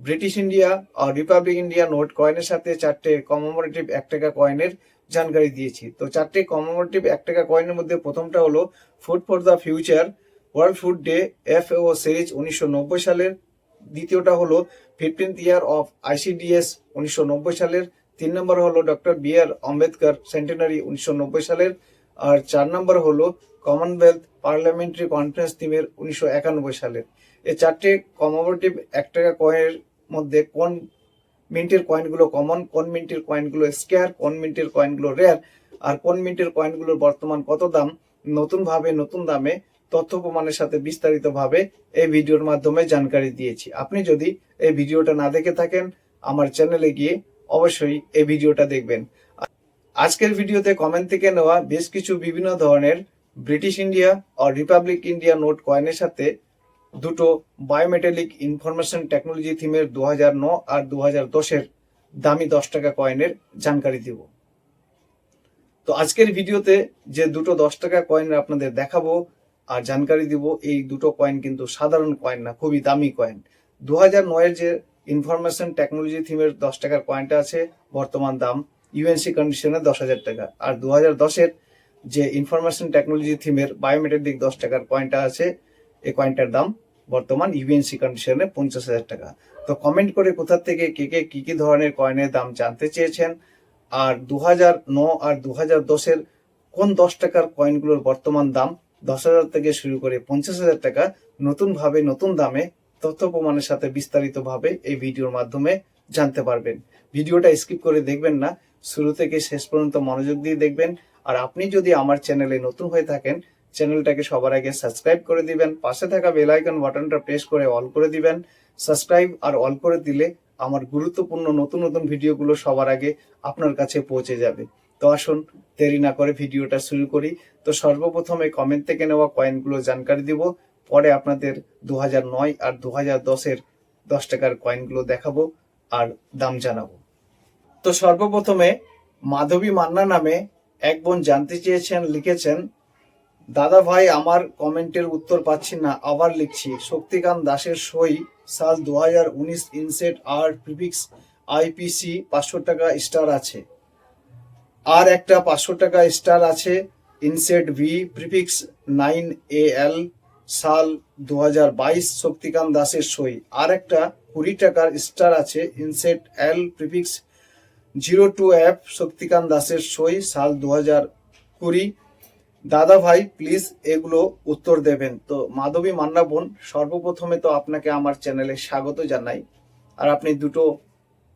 British India আর republic India note কয়েনের সাথে চারটে কমেমোরেটিভ এক টাকা কয়েনের জানকারি দিয়েছি। তো চারটে কমেমোরেটিভ এক টাকা কয়েনের মধ্যে প্রথমটা হলো food for the future world food day F O series উনিশশো নব্বই সালের। দ্বিতীয়টা হলো ফিফটিন্থ ইয়ার অফ আইসিডিএস উনিশশো নব্বই সালের। তিন নম্বর হলো doctor B R Ambedkar centenary উনিশশো নব্বই সালের। আর চার নম্বর হলো কমনওয়েলথ পার্লামেন্টারি কনফারেন্স থিমের উনিশশো একানব্বই সালের। এই চারটে কমোমোরেটিভ এক টাকা কয়েনের মধ্যে কোন মিন্টের কয়েনগুলো কমন কোন মিন্টের কয়েনগুলো স্কেয়ার কোন মিন্টের কয়েনগুলো রেয়ার আর কোন মিন্টের কয়েনগুলোর বর্তমান কত দাম নতুন ভাবে নতুন দামে, তথ্য প্রমাণের সাথে বিস্তারিত ভাবে এই ভিডিওর মাধ্যমে জানকারি দিয়েছি। আপনি যদি এই ভিডিওটা না দেখে থাকেন, আমার চ্যানেলে গিয়ে অবশ্যই এই ভিডিওটা দেখবেন। আজকের ভিডিওতে কমেন্ট থেকে নেওয়া বেশ কিছু বিভিন্ন ধরনের ব্রিটিশ ইন্ডিয়া ও রিপাবলিক ইন্ডিয়া নোট কয়েনের সাথে দুটো বায়োমেটালিক ইনফরমেশন টেকনোলজি থিমের দু আর দু হাজার দশের দামি দশ টাকা কয়েনের জানকারি দিব। তো আজকের ভিডিওতে যে দুটো দশ টাকা কয়েন আপনাদের দেখাবো আর জানকারি দিব, এই দুটো কয়েন কিন্তু সাধারণ কয়েন না, খুবই দামি কয়েন। দু হাজার নয়ের যে ইনফরমেশন টেকনোলজি থিমের দশ টাকার কয়েনটা আছে, বর্তমান দাম ইউএনসি কন্ডিশনে দশ হাজার টাকা। আর দু হাজার দশের যে ইনফরমেশন টেকনোলজি থিমের বায়োমেট্রিক দশ টাকার কয়েনটা আছে এই কয়েনটার দাম বর্তমান ইউএনসি কন্ডিশনে পঞ্চাশ হাজার টাকা। তো কমেন্ট করে কোথা থেকে কে কে কি কি ধরনের কয়েনের দাম জানতে চেয়েছেন? আর দু হাজার ন আর দু হাজার দশের কোন দশ টাকার কয়েনগুলোর বর্তমান দাম? দশ হাজার থেকে শুরু করে পঞ্চাশ হাজার টাকা নতুনভাবে, নতুন দামে তথ্য প্রমাণের সাথে বিস্তারিতভাবে এই ভিডিওর মাধ্যমে জানতে পারবেন। ভিডিওটা স্কিপ করে দেখবেন না। শুরু থেকে শেষ পর্যন্ত মনোযোগ দিয়ে দেখবেন। আর আপনি যদি আমার চ্যানেলে নতুন হয়ে থাকেন চ্যানেলটাকে সবার আগে সাবস্ক্রাইব করে দিবেন, পাশে থাকা বেল আইকন বাটনটা প্রেস করে অল করে দিবেন। সাবস্ক্রাইব আর অল করে দিলে আমার গুরুত্বপূর্ণ নতুন নতুন ভিডিওগুলো সবার আগে আপনার কাছে পৌঁছে যাবে। তো আসুন, দেরি না করে ভিডিওটা শুরু করি। তো সর্বপ্রথমে কমেন্ট থেকে নেওয়া কয়েনগুলো জানকারি দিব। পরে আপনাদের দু নয় আর দু হাজার দশের দশ টাকার কয়েনগুলো দেখাবো আর দাম জানাব। তো সর্বপ্রথমে মাধবী মান্না নামে এক বোন জানতে চেয়েছেন, লিখেছেন দাদা ভাই, আমার কমেন্টের উত্তর পাচ্ছি না, আবার লিখছি। শক্তিকান্ত দাসের সই সাল দু হাজার উনিশ ইনসেট আর প্রিফিক্স আইপিসি পাঁচশো টাকা স্টার আছে। আর একটা পাঁচশো টাকা স্টার আছে, inset V prefix nine A L সাল দু হাজার বাইশ শক্তিকান্ত দাসের সই। আর একটা কুড়ি টাকার স্টার আছে, inset L prefix zero two app Shaktikanta দাসের সই সাল দু হাজার কুড়ি দাদা ভাই প্লিজ এগুলো উত্তর দেবেন। তো মাধবী মান্না বোন, সর্বপ্রথমে তো আপনাকে আমার চ্যানেলে স্বাগত জানাই। আর আপনি দুটো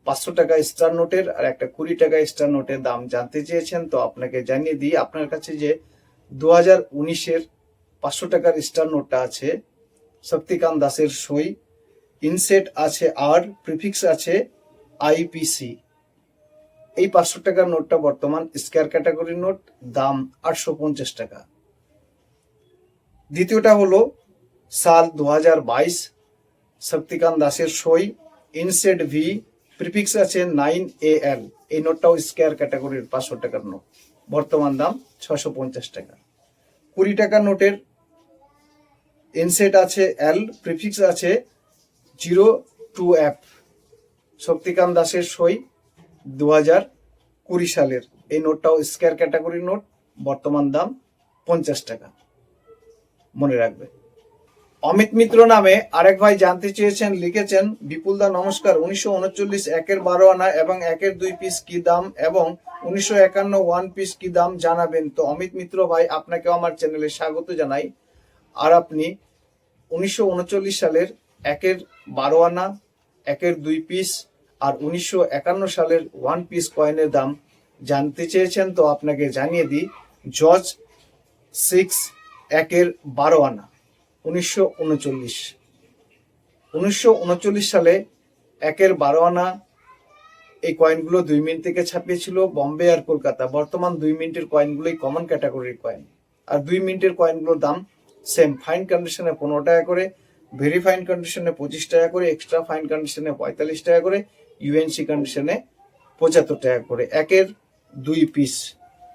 পাঁচশো টাকা স্টার নোটের আর একটা কুড়ি টাকা স্টার নোটের দাম জানতে চেয়েছেন, তো আপনাকে জানিয়ে দিই, আপনার কাছে যে দু হাজার উনিশের পাঁচশো টাকার স্টার নোটটা আছে, শক্তিকান্ত দাসের সই ইনসেট আছে আর প্রিফিক্স আছে আইপিসি এই পাঁচশো টাকার নোটটা বর্তমান স্কোয়ার ক্যাটাগরির নোট, দাম আটশো পঞ্চাশ টাকা। দ্বিতীয়টা হলো সাল দু হাজার বাইশ শক্তিকান্ত দাসের সই ইনসেট ভি, প্রিফিক্স আছে নাইন এ এল। এই নোটটাও স্কোয়ার ক্যাটাগরির পাঁচশো টাকার নোট। বর্তমান দাম ছশো পঞ্চাশ টাকা। কুড়ি টাকার নোটের ইনসেট আছে এল, প্রিফিক্স আছে জিরো টু অ্যাপ শক্তিকান্ত দাসের সই দু কুড়ি সালের। এই নোটটাও স্কোয়ার ক্যাটাগরি নোট, বর্তমান দাম পঞ্চাশ টাকা। মনে রাখবে। অমিত মিত্র নামে আরেক ভাই জানতে চেয়েছেন, লিখেছেন, বিপুল দা, নমস্কার। উনিশশো উনচল্লিশ, একের বারো আনা এবং একের দুই পিস কি দাম এবং উনিশশো একান্ন ওয়ান পিস কি দাম জানাবেন? তো অমিত মিত্র ভাই, আপনাকেও আমার চ্যানেলে স্বাগত জানাই। আর আপনি উনিশশো উনচল্লিশ সালের একের বারো আনা, একের দুই পিস আর উনিশশো একান্ন সালের ওয়ান পিস কয়েনের দাম জানতে চেয়েছেন তো আপনাকে জানিয়ে দিই জর্জ সিক্স একের বারো আনা, উনিশশো উনচল্লিশ। উনিশশো উনচল্লিশ সালে একের বারো আনা এই কয়েনগুলো দুই মিনিট থেকে ছাপিয়েছিল বম্বে আর কলকাতা। বর্তমান দুই মিনিটের কয়েনগুলোই কমন ক্যাটাগরির কয়েন আর দুই মিনিটের কয়েনগুলোর দাম সেম ফাইন কন্ডিশনে পনেরো টাকা করে ভেরি ফাইন কন্ডিশনে পঁচিশ টাকা করে এক্সট্রা ফাইন কন্ডিশনে পঁয়তাল্লিশ টাকা করে ইউএনসি কন্ডিশনে পঁচাত্তর টাকা করে। একের দুই পিস,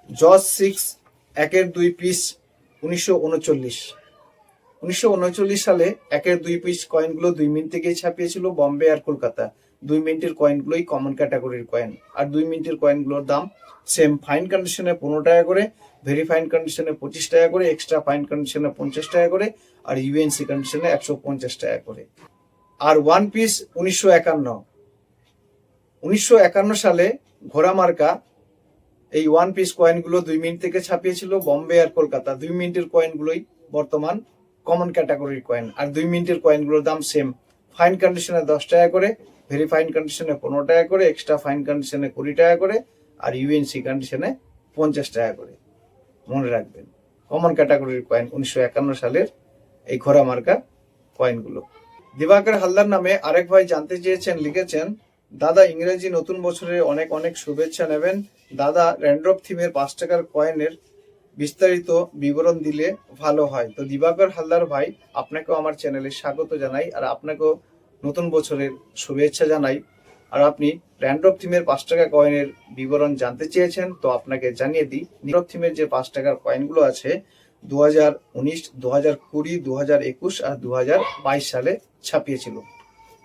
জজ সিক্স, একের দুই পিস উনিশশো উনচল্লিশ। উনিশশো সালে একের দুই পিস কয়েনগুলো দুই মিনিট থেকেই ছাপিয়েছিল বম্বে আর কলকাতা। দুই মিনিটের কয়েনগুলোই কমন ক্যাটাগরির কয়েন আর দুই মিনিটের কয়েনগুলোর দাম সেম ফাইন কন্ডিশনে পনেরো টাকা করে ভেরি ফাইন কন্ডিশনে পঁচিশ টাকা করে এক্সট্রা ফাইন কন্ডিশনে পঞ্চাশ টাকা করে, আর ইউএনসি কন্ডিশনে একশো পঞ্চাশ টাকা করে। আর ওয়ান পিস উনিশশো একান্ন। উনিশশো একান্ন সালে ঘোড়া মার্কা এই ওয়ান পিস কয়েনগুলো দুই মিনিট থেকে ছাপিয়েছিল। বম্বে আর কলকাতা দুই মিনিটের কয়েনগুলোই বর্তমান কমন ক্যাটাগরির কয়েন আর দুই মিনিটের কয়েনগুলোর দাম সেম ফাইন কন্ডিশনে দশ টাকা করে ভেরি ফাইন কন্ডিশনে পনেরো টাকা করে এক্সট্রা ফাইন কন্ডিশনে কুড়ি টাকা করে, আর ইউএনসি কন্ডিশনে পঞ্চাশ টাকা করে। মনে রাখবেন কমন ক্যাটাগরির কয়েন উনিশশো একান্ন সালের এই ঘোড়া মার্কা কয়েনগুলো দিবাকর হালদার নামে আরেক ভাই জানতে চেয়েছেন, লিখেছেন দাদা, ইংরেজি নতুন বছরে অনেক অনেক শুভেচ্ছা নেবেন। দাদা র্যান্ড্রপ থিমের পাঁচ টাকার কয়েনের বিস্তারিত বিবরণ দিলে ভালো হয়। তো দিবাকর হালদার ভাই, আপনাকেও আমার চ্যানেলে স্বাগত জানাই আর আপনাকেও নতুন বছরের শুভেচ্ছা জানাই। আর আপনি র্যান্ড্রপ থিমের পাঁচ টাকা কয়েনের বিবরণ জানতে চেয়েছেন, তো আপনাকে জানিয়ে দিই র্যান্ড্রপ থিমের যে পাঁচ টাকার কয়েনগুলো আছে দু হাজার উনিশ দু হাজার কুড়ি দু হাজার একুশ আর দু হাজার বাইশ সালে ছাপিয়েছিল।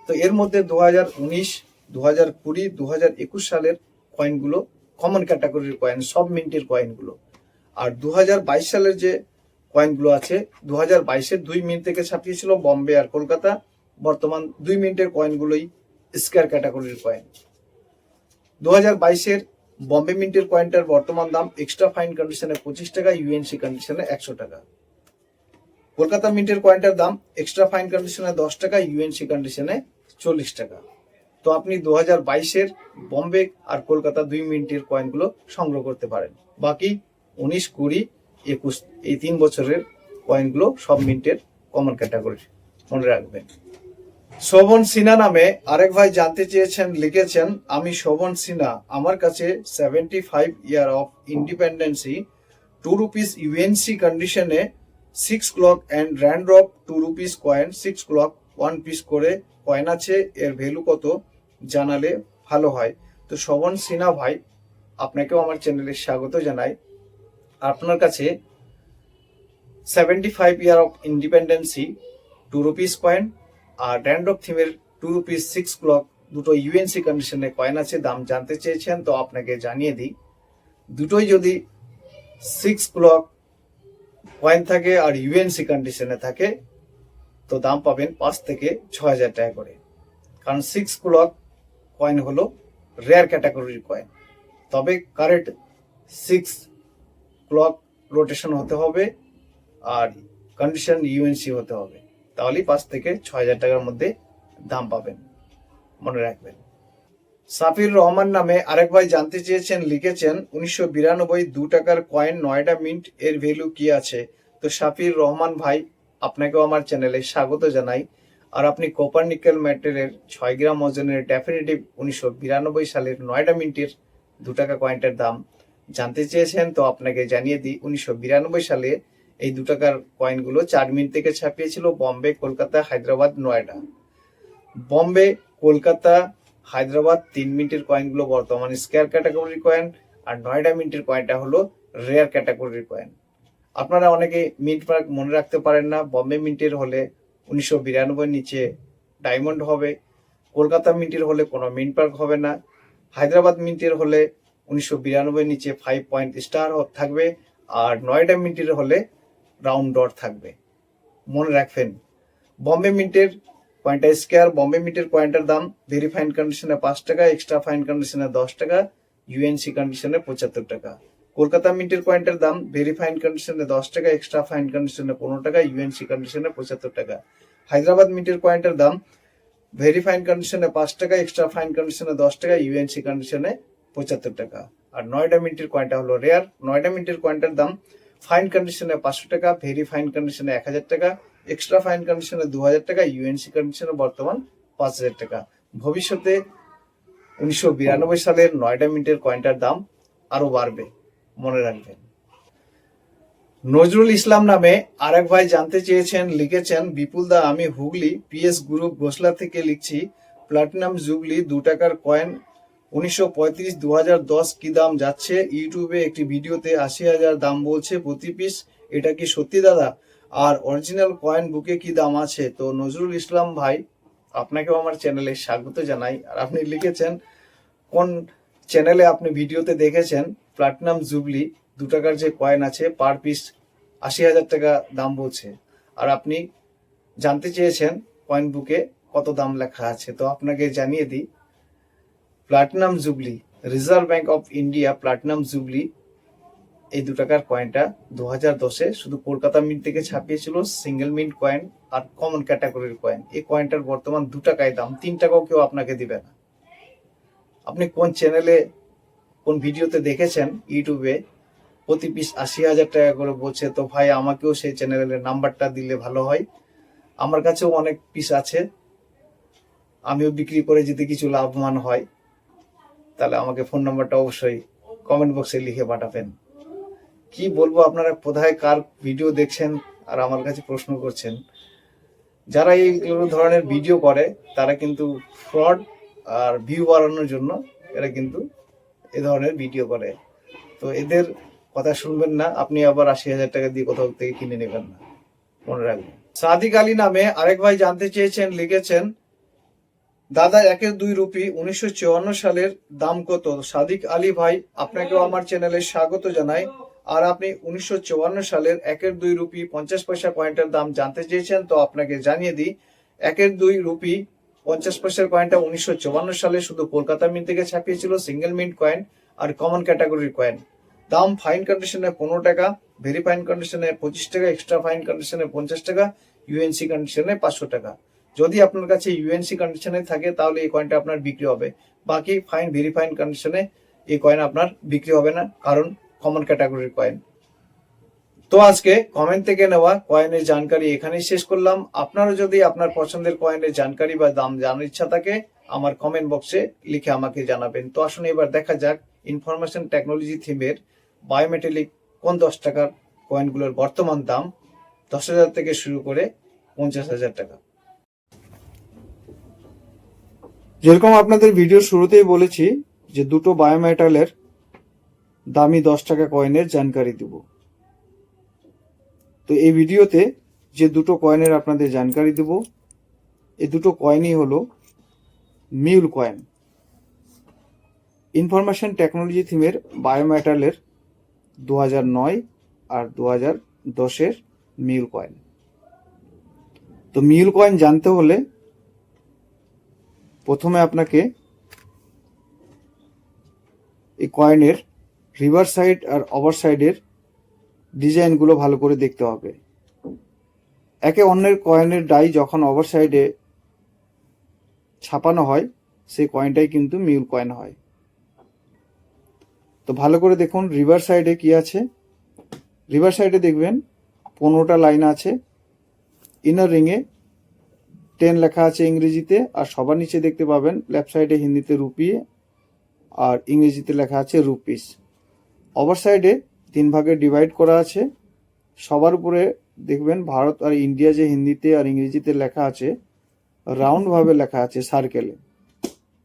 তো এর মধ্যে দু হাজার উনিশ দু হাজার কুড়ি দু হাজার একুশ সালের কয়েনগুলো কমন ক্যাটাগরির কয়েন সব মিন্টের কয়েনগুলো আর দু হাজার বাইশ সালের যে কয়েনগুলো আছে দু হাজার বাইশের দুই মিনিট থেকে ছাপিয়েছিল বম্বে আর কলকাতা। বর্তমান দুই মিনিটের কয়েনগুলোই স্কোয়ার ক্যাটাগরির কয়েন দু হাজার বাইশের বম্বে মিন্টের কয়েনটার বর্তমান দাম এক্সট্রা ফাইন কন্ডিশনে পঁচিশ টাকা ইউএনসি কন্ডিশনে একশো টাকা। কলকাতা মিন্টের কয়েনটার দাম এক্সট্রা ফাইন কন্ডিশনে দশ টাকা ইউএনসি কন্ডিশনে চল্লিশ টাকা। তো আপনি দু হাজার বাইশের বম্বে আর কলকাতা দুই মিনিটের কয়েনগুলো সংগ্রহ করতে পারেন। বাকি উনিশ, কুড়ি, একুশ, এই তিন বছরের কয়েনগুলো সব মিনিটের কমন ক্যাটাগরি মনে রাখবেন। শোভন সিনহা নামে আরেক ভাই জানতে চেয়েছেন, লিখেছেন, আমি শোভন সিনহা, আমার কাছে seventy five year of independence two rupees UNC কন্ডিশনে six clock and র্যান্ড্রপ two rupees coin six clock one piece করে কয়েন আছে, এর ভ্যালু কত? জানালে ভালো হয়। তো শোভন সিনহা ভাই, আপনাকেও আমার চ্যানেলে স্বাগত জানাই। আপনার কাছে seventy five year of independence two rupees coin আর ড্যান্ড অফ থিমের টু রুপিস সিক্স ক্লক দুটো ইউএনসি কন্ডিশনে কয়েন আছে, দাম জানতে চেয়েছেন, তো আপনাকে জানিয়ে দিই। দুটোই যদি সিক্স ক্লক কয়েন থাকে আর ইউএনসি কন্ডিশনে থাকে, তো দাম পাবেন পাঁচ থেকে ছ হাজার টাকা করে। কারণ সিক্স ক্লক কয়েন হলো রেয়ার ক্যাটাগরির কয়েন তবে কারেক্ট সিক্স ক্লক রোটেশন হতে হবে আর কন্ডিশন ইউএনসি হতে হবে। তাহলেই পাঁচ থেকে ছ হাজার টাকার মধ্যে দাম পাবেন। মনে রাখবেন। সাফির রহমান নামে আরেক ভাই জানতে চেয়েছেন, লিখেছেন, উনিশশো বিরানব্বই দু টাকার কয়েন নয়ডা মিন্ট এর ভ্যালু কি আছে? তো সাফির রহমান ভাই, আপনাকেও আমার চ্যানেলে স্বাগত জানাই। আর আপনি কপার নিকেল মেটেরিয়ালের ছয় গ্রাম ওজনের ডেফিনেটিভ উনিশশো বিরানব্বই সালের নয়ডা মিন্টের দু টাকা কয়েনটার দাম। জানতে চেয়েছেন তো আপনাকে জানিয়ে দিই, উনিশশো বিরানব্বই সালে এই দু টাকার কয়েনগুলো চার মিনিট থেকে ছাপিয়েছিল বম্বে, কলকাতা, হায়দ্রাবাদ, নয়ডা। বম্বে, কলকাতা, হায়দ্রাবাদ তিন মিনিটের কয়েনগুলো বর্তমানে স্কোয়ার ক্যাটাগরির কয়েন আর নয়ডা মিনিটের কয়েনটা হলো রেয়ার ক্যাটাগরির কয়েন আপনারা অনেকে মিন্ট মার্ক মনে রাখতে পারেন না, বম্বে মিন্টের হলে উনিশশো বিরানব্বই নিচে ডায়মন্ড হবে। কলকাতা মিন্টের হলে কোনো মিন্ট পার্ক হবে না। হায়দ্রাবাদ মিন্টের হলে উনিশশো বিরানব্বই নিচে ফাইভ পয়েন্ট স্টার থাকবে আর নয়ডা মিন্টের হলে রাউন্ড ডট থাকবে। মনে রাখবেন, বম্বে মিন্টের কয়েনটা স্কোয়ার। বম্বে মিন্টের কয়েনটার দাম ভেরি ফাইন কন্ডিশনে পাঁচ টাকা, এক্সট্রা ফাইন কন্ডিশনে দশ টাকা, ইউএনসি কন্ডিশনে পঁচাত্তর টাকা। কলকাতা মিন্টের কয়েনটার দাম ভেরি ফাইন কন্ডিশনে দশ টাকা এক্সট্রা ফাইন কন্ডিশনে পনেরো টাকা ইউএনসি কন্ডিশনে পঁচাত্তর টাকা হায়দ্রাবাদ মিন্টের কয়েনটার দাম ভেরি ফাইন কন্ডিশনে পাঁচ টাকা এক্সট্রা ফাইন কন্ডিশনে দশ টাকা ইউএনসি কন্ডিশনে পঁচাত্তর টাকা আর নয়ডা মিন্টের কয়েনটা হলো রেয়ার নয়ডা মিন্টের কয়েনটার দাম ফাইন কন্ডিশনে পাঁচশো টাকা ভেরি ফাইন কন্ডিশনে এক হাজার টাকা এক্সট্রা ফাইন কন্ডিশনে দু হাজার টাকা ইউএনসি কন্ডিশনে বর্তমান পাঁচ হাজার টাকা ভবিষ্যতে উনিশশো বিরানব্বই সালের নয়ডা মিন্টের কয়েনটার দাম আরও বাড়বে মনে রাখবেন। নজরুল ইসলাম নামে আরেক ভাই জানতে চেয়েছেন, লিখেছেন, বিপুল দা, আমি হুগলি পিএস গ্রুপ গোসলা থেকে লিখছি, প্লাটিনাম জুবলি দু টাকার কয়েন, উনিশশো পঁয়ত্রিশ দু হাজার দশ কি দাম যাচ্ছে? ইউটিউবে একটি ভিডিওতে আশি হাজার দাম বলছে প্রতি পিস, এটা কি সত্যি দাদা? আর অরিজিনাল কয়েন বুকে কি দাম আছে? তো নজরুল ইসলাম ভাই, আপনাকেও আমার চ্যানেলে স্বাগত জানাই। আর আপনি লিখেছেন, কোন চ্যানেলে আপনি ভিডিওতে দেখেছেন প্লাটিনাম জুবলি দু টাকার যে কয়েন আছে পার পিস আশি হাজার টাকা দাম বলছে। আর আপনি জানতে চেয়েছেন কয়েন বুকে কত দাম লেখা আছে, তো আপনাকে জানিয়ে দিই, platinum jubilee reserve bank of India platinum jubilee, এই দু টাকার কয়েনটা দু হাজার দশে শুধু কলকাতা মিন্ট থেকে ছাপিয়েছিল সিঙ্গেল মিন্ট কয়েন আর কমন ক্যাটাগরির কয়েন এই কয়েনটার বর্তমান দু টাকায় দাম, তিন টাকাও কেউ আপনাকে দিবে না। আপনি কোন চ্যানেলে কোন ভিডিওতে দেখেছেন ইউটিউবে, প্রতি পিস আশি হাজার টাকা করে বলছে, তো ভাই, আমাকেও সেই চ্যানেলের নাম্বারটা দিলে ভালো হয়। আমার কাছেও অনেক পিস আছে। আমিও বিক্রি করে যদি কিছু লাভবান হয়, তাহলে আমাকে ফোন নাম্বারটা অবশ্যই কমেন্ট বক্সে লিখে পাঠাবেন। কি বলব, আপনারা কোথায় কার ভিডিও দেখছেন আর আমার কাছে প্রশ্ন করছেন। যারা এই ধরনের ভিডিও করে, তারা কিন্তু ফ্রড আর ভিউ বাড়ানোর জন্য এরা কিন্তু এ ধরনের ভিডিও করে। তো এদের কথা শুনবেন না, আপনি আবার আশি হাজার টাকা দিয়ে কোথাও থেকে কিনে নেবেন না। মনে রাখবেন। সাদিক আলী নামে আরেক ভাই জানতে চেয়েছেন, লিখেছেন, দাদা, একের দুই রুপি, উনিশশো চুয়ান্ন সালের দাম কত? সাদিক আলী ভাই, আপনাকেও আমার চ্যানেলে স্বাগত জানাই। আর আপনি উনিশশো চুয়ান্ন সালের একের দুই রুপি, পঞ্চাশ পয়সা কয়েনটার দাম জানতে চেয়েছেন, তো আপনাকে জানিয়ে দিই, একের দুই রুপি পঞ্চাশ পয়সার কয়েনটা উনিশশো চুয়ান্ন সালে শুধু কলকাতা মিন্ট থেকে ছাপিয়েছিল সিঙ্গেল মিন্ট কয়েন আর কমন ক্যাটাগরির কয়েন দাম ফাইন কন্ডিশনে পনেরো টাকা ভেরি ফাইন কন্ডিশনে পঁচিশ টাকা এক্সট্রা ফাইন কন্ডিশনে পঞ্চাশ টাকা ইউএনসি কন্ডিশনে পাঁচশো টাকা। যদি আপনার কাছে ইউএনসি কন্ডিশনে থাকে, তাহলে এই কয়েনটা আপনার বিক্রি হবে। বাকি ফাইন ভেরি ফাইন কন্ডিশনে এই কয়েন আপনার বিক্রি হবে না, কারণ কমন ক্যাটাগরির কয়েন তো আজকে কমেন্ট থেকে নেওয়া কয়েনের জানকারি এখানেই শেষ করলাম। আপনারা যদি আপনার পছন্দের কয়েনের জানকারি বা দাম জানার ইচ্ছা থাকে, আমার কমেন্ট বক্সে লিখে আমাকে জানাবেন। তো আসুন এবার দেখা যাক ইনফরমেশন টেকনোলজি থিমের বায়োমেটালিক কোন দশ টাকার কয়েনগুলোর বর্তমান দাম দশ হাজার থেকে শুরু করে পঞ্চাশ হাজার টাকা। যেরকম আপনাদের ভিডিও শুরুতেই বলেছি যে দুটো বায়োমেটালের দামি দশ টাকা কয়েনের জানকারি দেব। তো এই ভিডিওতে যে দুটো কয়েনের আপনাদের জানকারি দেব, এই দুটো কয়েনই হলো মিউল কয়েন ইনফরমেশন টেকনোলজি থিমের বায়োমেটালের দু নয় আর দু হাজার দশের মিউল কয়েন তো মিউল কয়েন জানতে হলে প্রথমে আপনাকে এই কয়েনের রিভার সাইড আর ওভার সাইডের ডিজাইনগুলো ভালো করে দেখতে হবে। একে অন্যের কয়েনের ডাই যখন ওভার সাইডে ছাপানো হয়, সেই কয়েনটাই কিন্তু মিউল কয়েন হয়। তো ভালো করে দেখুন, রিভার সাইডে কি আছে? রিভার সাইডে দেখবেন পনেরোটা লাইন আছে। ইনার রিংয়ে টেন লেখা আছে ইংরেজিতে, আর সবার নিচে দেখতে পাবেন লেফট সাইডে হিন্দিতে রুপিয়ে আর ইংরেজিতে লেখা আছে রুপিস। ওভার সাইডে তিন ভাগে ডিভাইড করা আছে। সবার উপরে দেখবেন ভারত আর ইন্ডিয়া যে হিন্দিতে আর ইংরেজিতে লেখা আছে রাউন্ডভাবে লেখা আছে সার্কেলে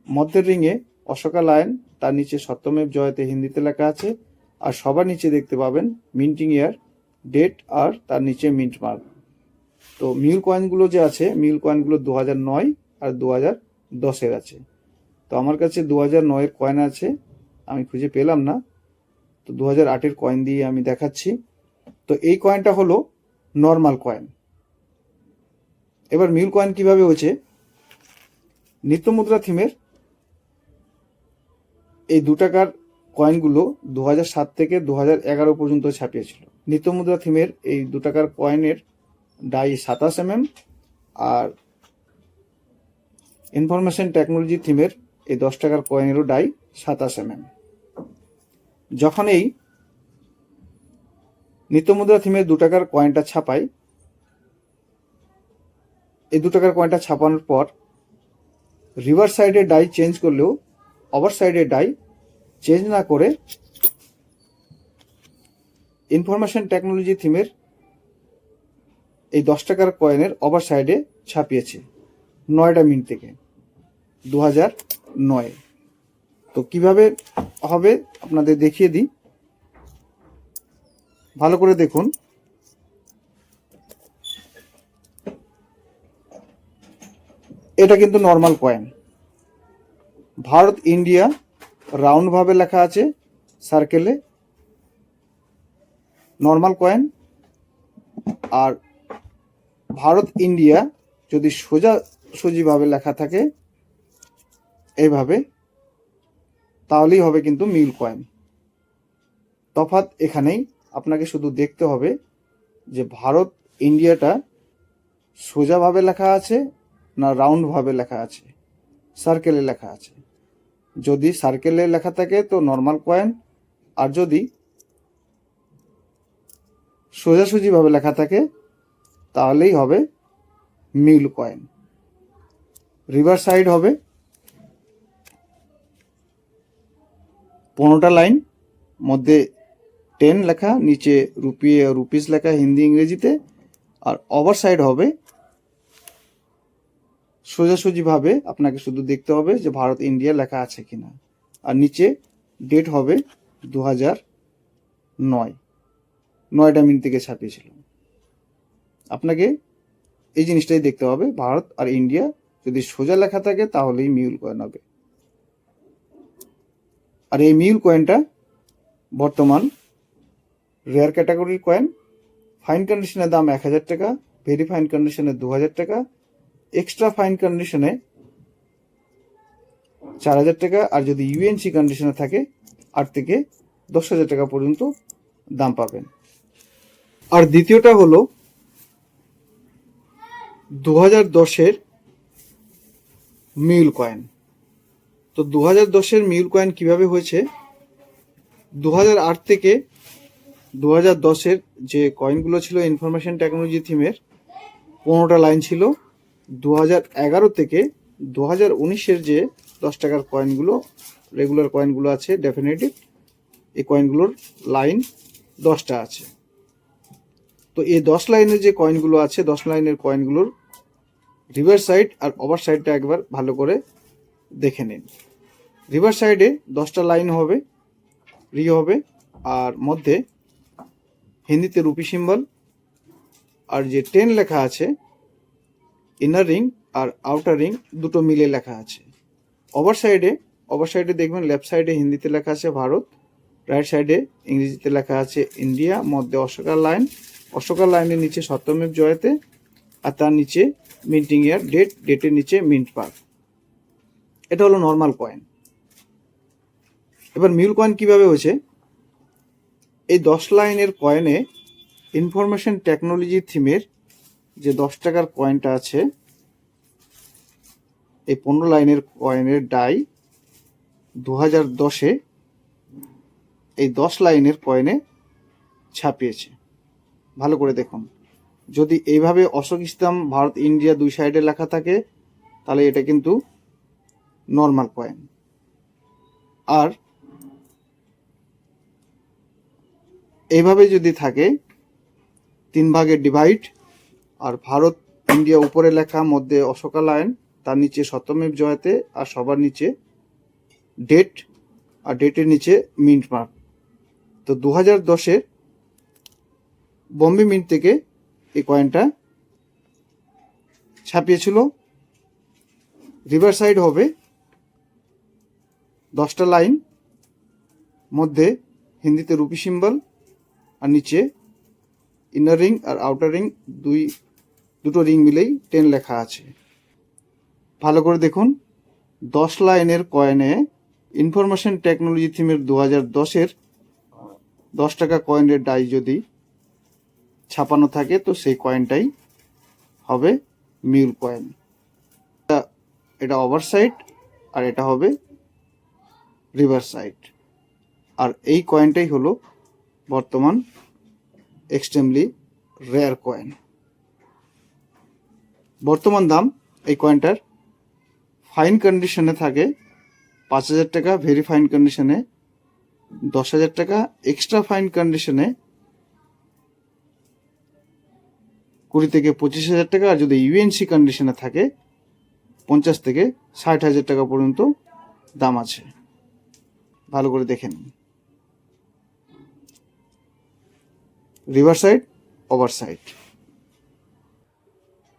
মধ্যের রিংয়ে অশোকা লাইন তার নিচে সত্যমেব জয়তে হিন্দিতে লেখা আছে। আর সবার নিচে দেখতে পাবেন মিন্টিং ইয়ার ডেট আর তার নিচে মিন্ট মার্ক তো মিউল কয়েনগুলো যে আছে মিউল কয়েনগুলো দু হাজার নয় আর দু হাজার দশের আছে। তো আমার কাছে দু হাজার নয়ের কয়েন আছে, আমি খুঁজে পেলাম না। তো দু হাজার আটের কয়েন দিয়ে আমি দেখাচ্ছি। তো এই কয়েনটা হলো নর্মাল কয়েন এবার মিউল কয়েন কীভাবে হয়েছে? নিত্যমুদ্রা থিমের এই দু টাকার কয়েনগুলো দু সাত থেকে দু এগারো পর্যন্ত ছাপিয়েছিল। নিত্যমুদ্রা থিমের এই দু টাকার কয়েনের ডাই সাতাশ এম আর ইনফরমেশন টেকনোলজি থিমের এই দশ টাকার কয়েনেরও ডাই সাতাশ এম যখন এই নিত্যমুদ্রা থিমের দু টাকার কয়েনটা ছাপাই, এই দু টাকার কয়েনটা ছাপানোর পর রিভার সাইডে ডাই চেঞ্জ করলেও ওভার সাইডে ডাই চেঞ্জ না করে ইনফরমেশন টেকনোলজি থিমের এই দশ টাকার কয়েনের ওভার সাইডে ছাপিয়েছে, নয়টা মিনিট থেকে দু হাজার নয়। তো কীভাবে হবে আপনাদের দেখিয়ে দিই। ভালো করে দেখুন। এটা কিন্তু normal coin Bharat India round ভাবে লেখা আছে সার্কেলে নর্মাল কয়েন আর ভারত ইন্ডিয়া যদি সোজা, সোজিভাবে লেখা থাকে, এইভাবে তাহলেই হবে কিন্তু মিল কয়েন। তফাৎ এখানেই। আপনাকে শুধু দেখতে হবে যে ভারত ইন্ডিয়াটা সোজাভাবে লেখা আছে না রাউন্ডভাবে লেখা আছে। সার্কেলে লেখা আছে। যদি সার্কেলে লেখা থাকে তো নর্মাল কয়েন। আর যদি সোজাসুজিভাবে লেখা থাকে তাহলেই হবে মিল কয়েন। রিভার সাইড হবে পনেরোটা লাইন, মধ্যে টেন লেখা, নিচে রুপি রুপিস লেখা, হিন্দি, ইংরেজিতে, আর ওভার সাইড হবে সোজাসুজিভাবে আপনাকে শুধু দেখতে হবে যে ভারত, ইন্ডিয়া লেখা আছে কিনা। আর নিচে ডেট হবে দু হাজার নয়। নয়টা মিনিট থেকে ছাপিয়েছিল আপনাকে এই জিনিসটাই দেখতে হবে, ভারত আর ইন্ডিয়া যদি সোজা লেখা থাকে তাহলেই মিউল কয়েন হবে আর এই মিউল কয়েনটা বর্তমান রেয়ার ক্যাটাগরির কয়েন ফাইন কন্ডিশনের দাম এক হাজার টাকা ভেরি ফাইন কন্ডিশনে দু হাজার টাকা এক্সট্রা ফাইন কন্ডিশনে চার হাজার টাকা, আর যদি ইউএনসি কন্ডিশনে থাকে, আট থেকে দশ হাজার টাকা পর্যন্ত দাম পাবেন। আর দ্বিতীয়টা হলো দু হাজার দশের মিউল কয়েন তো দু হাজার দশের মিউল কয়েন কীভাবে হয়েছে? দু হাজার আট থেকে দু হাজার দশের যে কয়েনগুলো ছিল ইনফরমেশন টেকনোলজি থিমের, পনেরোটা লাইন ছিল। দু হাজার এগারো থেকে দু হাজার উনিশের যে দশ টাকার কয়েনগুলো রেগুলার কয়েনগুলো আছে ডেফিনেটিভ এই কয়েনগুলোর লাইন দশটা আছে। তো এই দশ লাইনের যে কয়েনগুলো আছে, দশ লাইনের কয়েনগুলোর রিভার সাইড আর ওভার সাইডটা একবার ভালো করে দেখে নিন। রিভার সাইডে দশটা লাইন হবে রি হবে, আর মধ্যে হিন্দিতে রুপি সিম্বল আর যে টেন লেখা আছে ইনার রিং আর আউটার রিং দুটো মিলে লেখা আছে। ওভার সাইডে ওভার সাইডে দেখবেন লেফট সাইডে হিন্দিতে লেখা আছে ভারত রাইট সাইডে ইংরেজিতে লেখা আছে ইন্ডিয়া, মধ্যে অশোকার লাইন অশোকার লাইনের নিচে সত্যমেব জয়তে, আর তার নিচে মিন্টিং ইয়ার ডেট ডেটের নিচে মিন্ট পার এটা হলো নর্মাল কয়েন এবার মিউল কয়েন কীভাবে হয়েছে? এই দশ লাইনের কয়েনে ইনফরমেশন টেকনোলজি থিমের যে দশ টাকার কয়েনটা আছে, এই পনেরো লাইনের কয়েনের ডাই দু হাজার দশে এই দশ লাইনের কয়েনে ছাপিয়েছে। ভালো করে দেখুন। যদি এইভাবে অশোক ইসলাম, ভারত, ইন্ডিয়া দুই সাইডে লেখা থাকে, তাহলে এটা কিন্তু নর্মাল কয়েন আর এইভাবে যদি থাকে, তিন ভাগে ডিভাইড আর ভারত, ইন্ডিয়া উপরে লেখা, মধ্যে অশোকা লাইন তার নিচে সত্যমেব জয়তে, আর সবার নিচে ডেট আর ডেটের নিচে মিন্ট মার্ক তো দু হাজার দশের বম্বে মিন্ট থেকে এই কয়েনটা ছাপিয়েছিল। রিভার সাইড হবে দশটা লাইন মধ্যে হিন্দিতে রুপি সিম্বল আর নিচে ইনার রিং আর আউটার রিং দুই, দুটো রিং মিলেই টেন লেখা আছে। ভালো করে দেখুন, দশ লাইনের কয়েনে ইনফরমেশন টেকনোলজি থিমের দু হাজার দশের দশ টাকা কয়েনের ডাই যদি ছাপানো থাকে, তো সেই কয়েনটাই হবে মিউল কয়েন এটা ওভার সাইড আর এটা হবে রিভার সাইড আর এই কয়েনটাই হলো বর্তমান এক্সট্রিমলি রেয়ার কয়েন বর্তমান দাম এই কয়েনটার ফাইন কন্ডিশনে থাকে পাঁচ হাজার টাকা ভেরি ফাইন কন্ডিশনে দশ হাজার টাকা এক্সট্রা ফাইন কন্ডিশনে কুড়ি থেকে পঁচিশ হাজার টাকা, আর যদি ইউএনসি কন্ডিশনে থাকে পঞ্চাশ থেকে ষাট হাজার টাকা পর্যন্ত দাম আছে। ভালো করে দেখে নিন। রিভার সাইড ওভার সাইড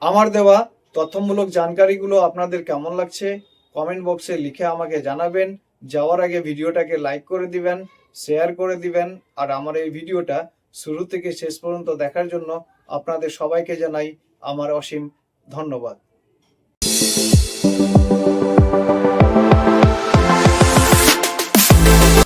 আমার দেওয়া তথ্যমূলক জানকারিগুলো আপনাদের কেমন লাগছে কমেন্ট বক্সে লিখে আমাকে জানাবেন। যাওয়ার আগে ভিডিওটাকে লাইক করে দিবেন, শেয়ার করে দিবেন, আর আমার এই ভিডিওটা শুরু থেকে শেষ পর্যন্ত দেখার জন্য আপনাদের সবাইকে জানাই আমার অসীম ধন্যবাদ।